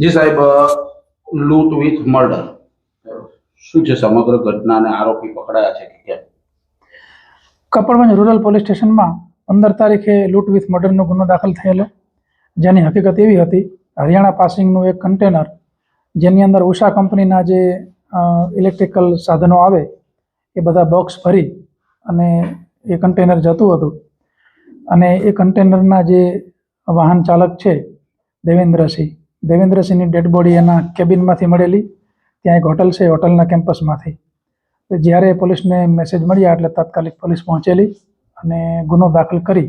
જી સાહેબ લૂંટ with murder. શું છે સમગ્ર ઘટના આરોપી પકડાયા છે કે કેમ? કપડવંજ રૂરલ પોલીસ સ્ટેશનમાં પંદર તારીખે લૂંટ વિથ મર્ડરનો ગુનો દાખલ થયેલો. જેની હકીકત એવી હતી, હરિયાણા પાસિંગનું એક કન્ટેનર, જેની અંદર ઉષા કંપનીના જે ઇલેક્ટ્રિકલ સાધનો આવે, એ બધા બોક્સ ભરી અને એ કન્ટેનર જતું હતું. અને એ કન્ટેનરના જે વાહન ચાલક છે, દેવેન્દ્રસિંહ દેવેન્દ્રસિંહની ડેડ બોડી એના કેબિનમાંથી મળેલી. ત્યાં એક હોટલ છે હોટલના કેમ્પસમાંથી જ્યારે પોલીસને મેસેજ મળ્યા એટલે તાત્કાલિક પોલીસ પહોંચેલી અને ગુનો દાખલ કરી.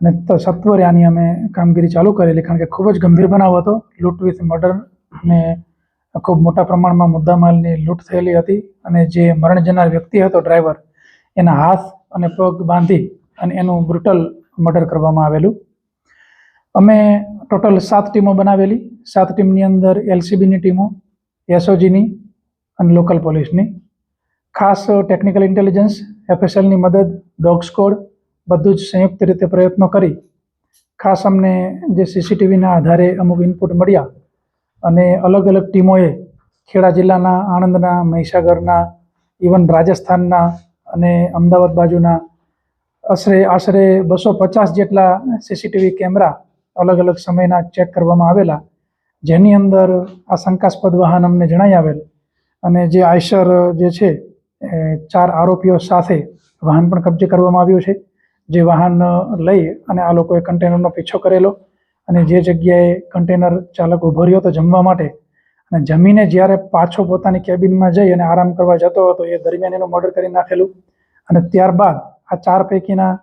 અને સત્વરે આની અમે કામગીરી ચાલુ કરેલી, કારણ કે ખૂબ જ ગંભીર બનાવ હતો. લૂંટ વિથ મર્ડર ને ખૂબ મોટા પ્રમાણમાં મુદ્દામાલની લૂંટ થયેલી હતી. અને જે મરણ જનાર વ્યક્તિ હતો ડ્રાઈવર એના હાથ અને પગ બાંધી અને એનું બ્રુટલ મર્ડર કરવામાં આવેલું. અમે ટોટલ સાત ટીમો બનાવેલી. સાત ટીમની અંદર એલસીબીની ટીમો, એસઓજીની અને લોકલ પોલીસની. ખાસ ટેકનિકલ ઇન્ટેલિજન્સ, એફએસએલની મદદ, ડોગ બધું જ સંયુક્ત રીતે પ્રયત્નો કરી. ખાસ અમને જે સીસીટીવીના આધારે અમુક ઇનપુટ મળ્યા અને અલગ અલગ ટીમોએ ખેડા જિલ્લાના, આણંદના, મહીસાગરના ઇવન રાજસ્થાનના અને અમદાવાદ બાજુના આશરે આશરે બસો પચાસ જેટલા સીસીટીવી કેમેરા અલગ અલગ સમયના ચેક કરવામાં આવેલા. જેની અંદર આ શંકાસ્પદ વાહન અમને જણાઈ આવેલ. અને જે આયસર જે છે ચાર આરોપીઓ સાથે વાહન પણ કબજે કરવામાં આવ્યું છે. જે વાહન લઈ અને આ લોકોએ કન્ટેનરનો પીછો કરેલો અને જે જગ્યાએ કન્ટેનર ચાલક ઊભો રહ્યો હતો જમવા માટે અને જમીને જ્યારે પાછો પોતાની કેબિનમાં જઈ અને આરામ કરવા જતો હતો, એ દરમિયાન એનું મર્ડર કરી નાખેલું. અને ત્યારબાદ આ ચાર પૈકીના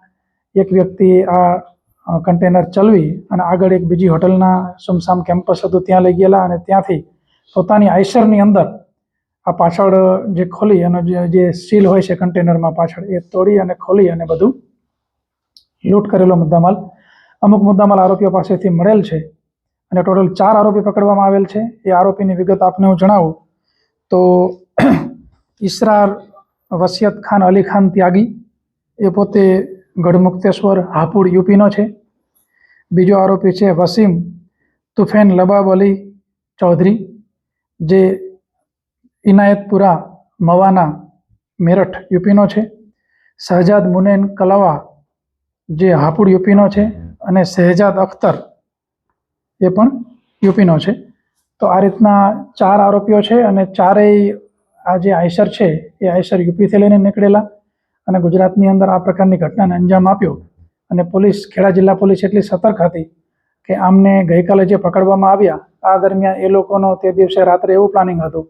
એક વ્યક્તિ આ કન્ટેનર ચલવી અને આગળ એક બીજી હોટલના સુમસામ કેમ્પસ હતું, ત્યાં લઈ ગયેલા અને ત્યાંથી પોતાની આઈસરની અંદર આ પાછળ જે ખોલી અને જે સીલ હોય છે કન્ટેનરમાં પાછળ, એ તોડી અને ખોલી અને બધું લૂંટ કરેલો મુદ્દામાલ. અમુક મુદ્દામાલ આરોપીઓ પાસેથી મળેલ છે અને ટોટલ ચાર આરોપી પકડવામાં આવેલ છે. એ આરોપીની વિગત આપને હું જણાવું. તો ઈસરાર વસિયત ખાન અલી ખાન ત્યાગી, એ પોતે ગઢમુક્તેશ્વર હાપુડ યુપીનો છે. બીજો આરોપી છે વસીમ તુફેન લબાબ અલી ચૌધરી, જે ઇનાયતપુરા મવાના મેરઠ યુપીનો છે. શહજાદ મુનેન કલાવા, જે હાપુડ યુપીનો છે અને શહેજાદ અખ્તર એ પણ યુપીનો છે. તો આ રીતના ચાર આરોપીઓ છે અને ચારેય આ જે આયસર છે એ આયસર યુપીથી લઈને નીકળેલા. અને ગુજરાતની અંદર આ પ્રકારની ઘટનાને અંજામ આપ્યો અને પોલીસ, ખેડા જિલ્લા પોલીસ એટલી સતર્ક હતી કે આમને ગઈકાલે જે પકડવામાં આવ્યા, આ દરમિયાન એ લોકોનો તે દિવસે રાત્રે એવું પ્લાનિંગ હતું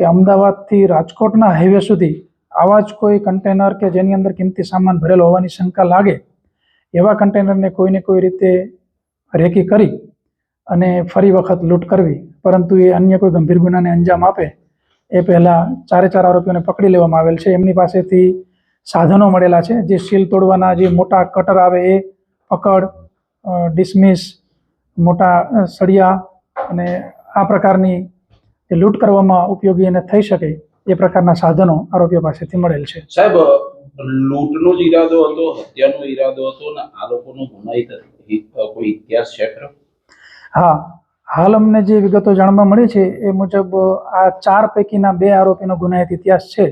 કે અમદાવાદથી રાજકોટના હાઈવે સુધી આવા જ કોઈ કન્ટેનર કે જેની અંદર કિંમતી સામાન ભરેલો હોવાની શંકા લાગે, એવા કન્ટેનરને કોઈને કોઈ રીતે રેકી કરી અને ફરી વખત લૂંટ કરવી. પરંતુ એ અન્ય કોઈ ગંભીર ગુનાને અંજામ આપે, એ પહેલાં ચારે ચાર આરોપીઓને પકડી લેવામાં આવેલ છે. એમની પાસેથી સાધનો મળેલા છે. જે સીલ તોડવાના જે મોટા કટર આવે એ પકડ ડિસમિસ મોટા સળિયા અને આ પ્રકારની જે લૂંટ કરવામાં ઉપયોગી એને થઈ શકે એ પ્રકારના સાધનો આરોપીઓ પાસેથી મળેલ છે. સાહેબ લૂંટનો જ ઈરાદો હતો હત્યાનો ઈરાદો હતો ને આ લોકોનો ગુનાહિત કોઈ ઇતિહાસ છે ખરો? હા હાલ અમને જે વિગતો જાણવા મળી છે એ મુજબ આ ચાર પૈકીના બે આરોપીનો ગુનાહિત ઇતિહાસ છે.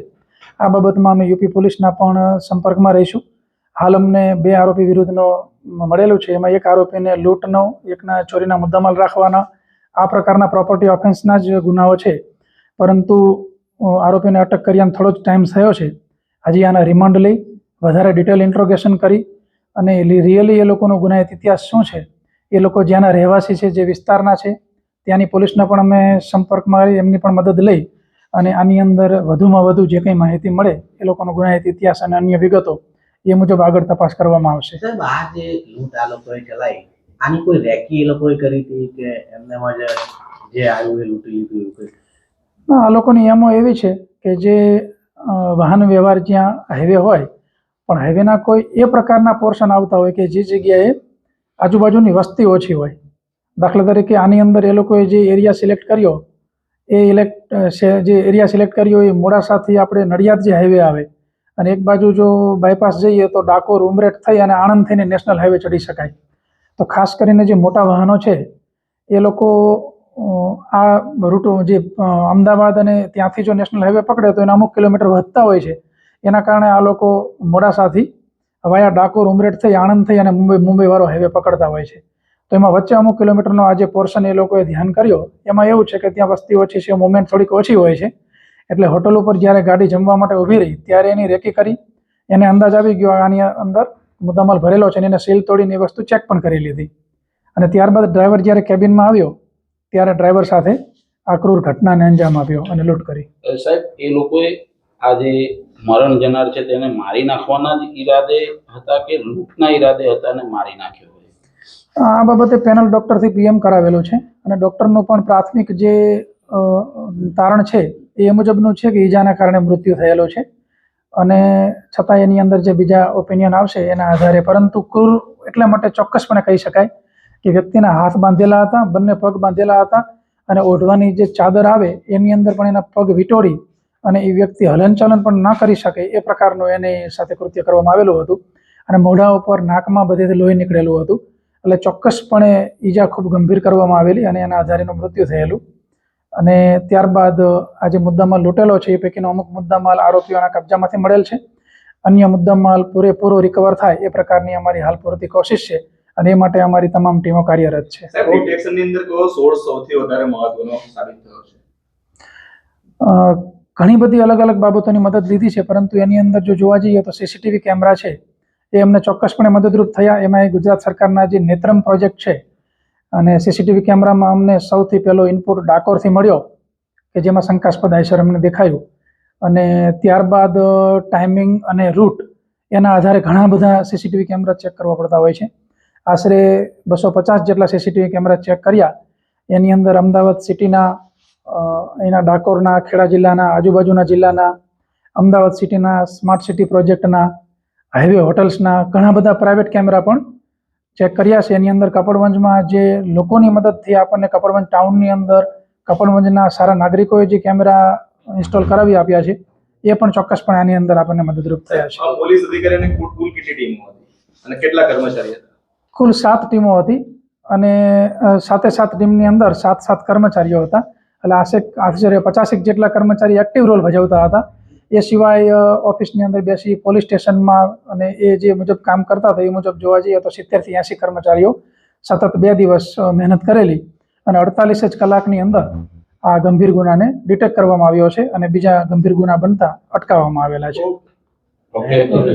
આ બાબતમાં અમે યુપી પોલીસના પણ સંપર્કમાં રહીશું. હાલ અમને બે આરોપી વિરુદ્ધનો મળેલું છે. એમાં એક આરોપીને લૂંટનો એકના ચોરીના મુદ્દામાલ રાખવાના. આ પ્રકારના પ્રોપર્ટી ઓફેન્સના જ ગુનાઓ છે. પરંતુ આરોપીને અટક કર્યાનો થોડો જ ટાઈમ થયો છે. હજી આના રિમાન્ડ લઈ વધારે ડિટેલ ઇન્ટ્રોગેશન કરી અને રિયલી એ લોકોનો ગુનાહિત ઇતિહાસ શું છે? એ લોકો જ્યાંના રહેવાસી છે, જે વિસ્તારના છે, ત્યાંની પોલીસના પણ અમે સંપર્કમાં એમની પણ મદદ લઈ અને આની અંદર વધુમાં વધુ જે કંઈ માહિતી મળે એ લોકોનો ગુનાહિત ઇતિહાસ અને અન્ય વિગતો એ મુજબ આગળ તપાસ કરવામાં આવશે. સાહેબ આ જે લૂંટ આ લોકોએ ચલાવી આની કોઈ રેકી એ લોકોએ કરી હતી કે એમનેમાં જે આવ્યું એ લૂંટી લીધું એવું કંઈ? ના, આ લોકોની એમો એવી છે કે જે વાહન વ્યવહાર જ્યાં હાઈવે હોય પણ હાઈવેના કોઈ એ પ્રકારના પોર્શન આવતા હોય કે જે જગ્યાએ આજુબાજુની વસ્તી ઓછી હોય. દાખલા તરીકે આની અંદર એ લોકોએ જે એરિયા સિલેક્ટ કર્યો એ ઇલેક્ટ જે એરિયા સિલેક્ટ કર્યો એ મોડાસાથી આપણે નડિયાદ જે હાઈવે આવે, અને એક બાજુ જો બાયપાસ જઈએ તો ડાકોર ઉમરેટ થઈ અને આણંદ થઈને નેશનલ હાઈવે ચડી શકાય. તો ખાસ કરીને જે મોટા વાહનો છે, એ લોકો આ રૂટો જે અમદાવાદ અને ત્યાંથી જો નેશનલ હાઈવે પકડે તો એના અમુક કિલોમીટર વધતા હોય છે. એના કારણે આ લોકો મોડાસાથી, વાયા ડાકોર ઉમરેટ થઈ, આણંદ થઈ અને મુંબઈ મુંબઈ વાળો હાઈવે પકડતા હોય છે. તો એમાં વચ્ચે અમુક કિલોમીટરનો આ જે પોર્શન એ લોકોએ ધ્યાન કર્યો, એમાં એવું છે કે ત્યાં વસ્તી ઓછી છે મુવમેન્ટ થોડીક ઓછી હોય છે. એટલે હોટલ ઉપર જ્યારે ગાડી જમવા માટે ઊભી રહી, ત્યારે એની રેકી કરી, એને અંદાજ આવી ગયો આની અંદર મુદ્દામાલ ભરેલો છે અને એને સીલ તોડીને એ વસ્તુ ચેક પણ કરી લીધી. અને ત્યારબાદ ડ્રાઈવર જ્યારે કેબિનમાં આવ્યો, ત્યારે ડ્રાઈવર સાથે આ ક્રૂર ઘટનાને અંજામ આપ્યો અને લૂંટ કરી. સાહેબ, એ લોકોએ આ જે મરણ જનાર છે તેને મારી નાખવાના જ ઈરાદે હતા કે લૂંટના ઈરાદે હતા અને મારી નાખ્યો? આ બાબતે પેનલ ડૉક્ટરથી પીએમ કરાવેલો છે અને ડૉક્ટરનું પણ પ્રાથમિક જે તારણ છે એ મુજબનું છે કે ઈજાના કારણે મૃત્યુ થયેલો છે. અને છતાં એની અંદર જે બીજા ઓપિનિયન આવશે એના આધારે, પરંતુ કુર એટલા માટે ચોક્કસપણે કહી શકાય કે વ્યક્તિના હાથ બાંધેલા હતા, બંને પગ બાંધેલા હતા અને ઓઢવાની જે ચાદર આવે એની અંદર પણ એના પગ વીંટોળી અને એ વ્યક્તિ હલનચલન પણ ન કરી શકે એ પ્રકારનું એની સાથે કૃત્ય કરવામાં આવેલું હતું અને મોઢા ઉપર નાકમાં બધેથી લોહી નીકળેલું હતું. એટલે ચોક્કસપણે ઈજા ખૂબ ગંભીર કરવામાં આવેલી અને એના આધારેનું મૃત્યુ થયેલું. અને ત્યારબાદ આ જે મુદ્દામાલ લૂંટેલો છે એ પૈકીનો અમુક મુદ્દામાલ આરોપીઓના કબજામાંથી મળેલ છે. અન્ય મુદ્દામાલ પૂરેપૂરો રિકવર થાય એ પ્રકારની અમારી હાલ પૂરતી કોશિશ છે અને એ માટે અમારી તમામ ટીમો કાર્યરત છે. ઘણી બધી અલગ અલગ બાબતોની મદદ લીધી છે પરંતુ એની અંદર જો જોવા જઈએ તો સીસીટીવી કેમેરા છે. એ અમને ચોક્કસપણે મદદરૂપ થયા. એમાં એ ગુજરાત સરકારના જે નેત્રમ પ્રોજેક્ટ છે અને સીસીટીવી કેમેરામાં અમને સૌથી પહેલો ઇનપુટ ડાકોરથી મળ્યો કે જેમાં શંકાસ્પદ આયસર અમને દેખાયું. અને ત્યારબાદ ટાઈમિંગ અને રૂટ એના આધારે ઘણા બધા સીસીટીવી કેમેરા ચેક કરવા પડતા હોય છે. આશરે બસો પચાસ જેટલા સીસીટીવી કેમેરા ચેક કર્યા. એની અંદર અમદાવાદ સિટીના એના ડાકોરના, ખેડા જિલ્લાના, આજુબાજુના જિલ્લાના, અમદાવાદ સિટીના, સ્માર્ટ સિટી પ્રોજેક્ટના હાઈવે હોટલ્સના ઘણા બધા પ્રાઇવેટ કેમેરા પણ ચેક કર્યા છે. એની અંદર કપડવંજમાં જે લોકોની મદદથી આપણને કપડવંજ ટાઉનની અંદર કપડવંજના સારા નાગરિકોએ જે કેમેરા ઇન્સ્ટોલ કરાવી આપ્યા છે એ પણ ચોક્કસપણે આની અંદર આપણને મદદરૂપ થયા છે. પોલીસ અધિકારીને કુલ કેટલી ટીમો હતી? અને કેટલા કર્મચારી હતા? કુલ સાત ટીમો હતી અને સાતે સાત ટીમની અંદર સાત સાત કર્મચારીઓ હતા. એટલે આશેક આશરે પચાસેક જેટલા કર્મચારી એક્ટિવ રોલ ભજવતા હતા. એ સિવાય ઓફિસની અંદર બેસી પોલીસ સ્ટેશનમાં અને એ જે મુજબ કામ કરતા હતા, એ મુજબ જોવા જઈએ તો સિત્તેરથી એંસી કર્મચારીઓ સતત બે દિવસ મહેનત કરેલી અને અડતાલીસ જ કલાકની અંદર આ ગંભીર ગુનાને ડિટેક્ટ કરવામાં આવ્યો છે અને બીજા ગંભીર ગુના બનતા અટકાવવામાં આવેલા છે.